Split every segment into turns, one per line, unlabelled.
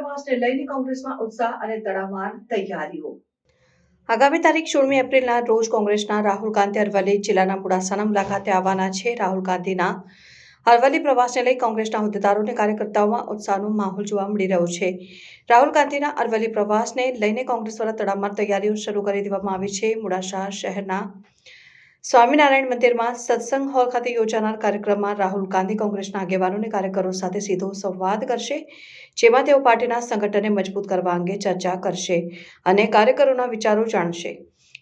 પ્રવાસને લઈને કોંગ્રેસમાં ઉત્સાહ અને તડામાર તૈયારીઓ. આગામી તારીખ સોળમી એપ્રિલના રોજ કોંગ્રેસના રાહુલ ગાંધી અરવલ્લી જિલ્લાના મોડાસાના મુલાકાતે આવવાના છે. રાહુલ ગાંધીના અરવલ્લી પ્રવાસને લઈ કોંગ્રેસના હોદ્દેદારો અને કાર્યકર્તાઓમાં ઉત્સાહનો માહોલ જોવા મળી રહ્યો છે. રાહુલ ગાંધીના અરવલ્લી પ્રવાસને લઈને કોંગ્રેસ દ્વારા તડામાર તૈયારીઓ શરૂ કરી દેવામાં આવી છે. મોડાસા શહેરના સ્વામિનારાયણ મંદિરમાં સત્સંગ હોલ ખાતે યોજાનાર કાર્યક્રમમાં રાહુલ ગાંધી કોંગ્રેસના આગેવાનો કાર્યકરો સાથે સીધો સંવાદ કરશે, જેમાં તેઓ પાર્ટીના સંગઠનને મજબૂત કરવા અંગે ચર્ચા કરશે અને કાર્યકરોના વિચારો જાણશે.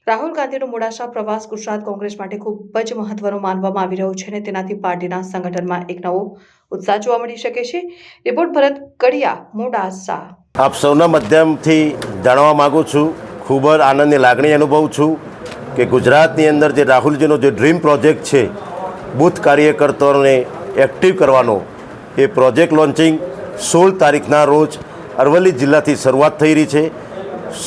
રાહુલ ગાંધીનો મોડાસા પ્રવાસ ગુજરાત કોંગ્રેસ માટે ખૂબ જ મહત્વનો માનવામાં આવી રહ્યો છે અને તેનાથી પાર્ટીના સંગઠનમાં એક નવો ઉત્સાહ જોવા મળી શકે છે. રિપોર્ટ ભરત કડિયા, મોડાસા.
આપ સૌના માધ્યમથી જાણવા માગું છું. ખૂબ જ આનંદની લાગણી અનુભવું છું. કે ગુજરાતની અંદર જે રાહુલજીનો જે ડ્રીમ પ્રોજેક્ટ છે, બૂથ કાર્યકર્તાઓને એક્ટિવ કરવાનો, એ પ્રોજેક્ટ લોન્ચિંગ સોળ તારીખના રોજ અરવલ્લી જિલ્લાથી શરૂઆત થઈ રહી છે.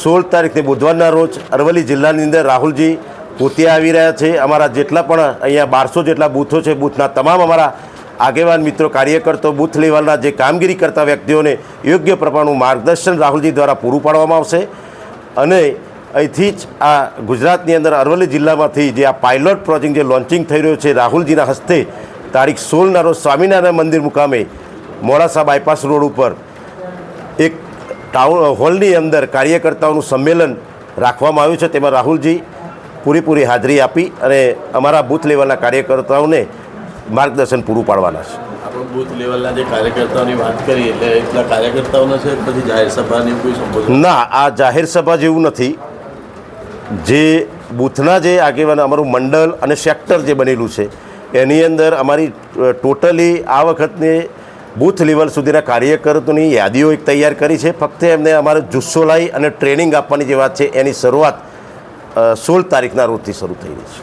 સોળ તારીખને બુધવારના રોજ અરવલ્લી જિલ્લાની અંદર રાહુલજી પોતે આવી રહ્યા છે. અમારા જેટલા પણ અહીંયા બારસો જેટલા બૂથો છે, બૂથના તમામ અમારા આગેવાન મિત્રો, કાર્યકર્તાઓ, બૂથ લેવલના જે કામગીરી કરતા વ્યક્તિઓને યોગ્ય પ્રમાણનું માર્ગદર્શન રાહુલજી દ્વારા પૂરું પાડવામાં આવશે. અને અહીંથી જ આ ગુજરાતની અંદર અરવલ્લી જિલ્લામાંથી જે આ પાયલોટ પ્રોજેક્ટ જે લોન્ચિંગ થઈ રહ્યો છે રાહુલજીના હસ્તે તારીખ સોળના રોજ સ્વામિનારાયણ મંદિર મુકામે મોડાસા બાયપાસ રોડ ઉપર એક ટાઉન હોલની અંદર કાર્યકર્તાઓનું સંમેલન રાખવામાં આવ્યું છે. તેમાં રાહુલજી પૂરેપૂરી હાજરી આપી અને અમારા બૂથ લેવલના કાર્યકર્તાઓને માર્ગદર્શન પૂરું પાડવાના છે.
આપણે બૂથ લેવલના જે કાર્યકર્તાઓની વાત કરીએ એટલે એટલા કાર્યકર્તાઓનો છે પછી જાહેર સભાની કોઈ સંબોધન?
ના આ જાહેર સભા જેવું નથી. જે બૂથના જે આગેવાન, અમારું મંડળ અને સેક્ટર જે બનેલું છે, એની અંદર અમારી ટોટલી આ વખતની બૂથ લેવલ સુધીના કાર્યકર્તાઓની યાદીઓ એક તૈયાર કરી છે. ફક્ત એમને અમારે જુસ્સો લાવી અને ટ્રેનિંગ આપવાની જે વાત છે, એની શરૂઆત સોળ તારીખના રોજથી શરૂ થઈ રહી છે.